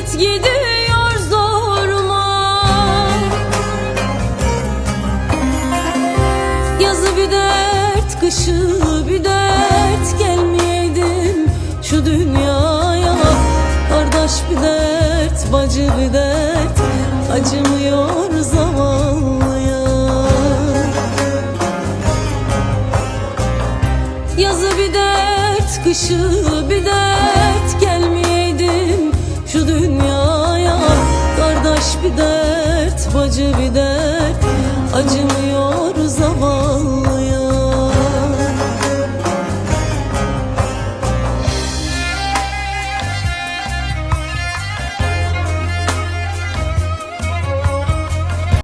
gidiyor zoruma. Yazı bir dert, kışı bir dert. Gelmeyeydim şu dünyaya. Kardeş bir dert, bacı bir dert. Acımıyor zavallıya Yazı bir dert, kışı bir dert Ateş bir dert, bacı bir dert Acımı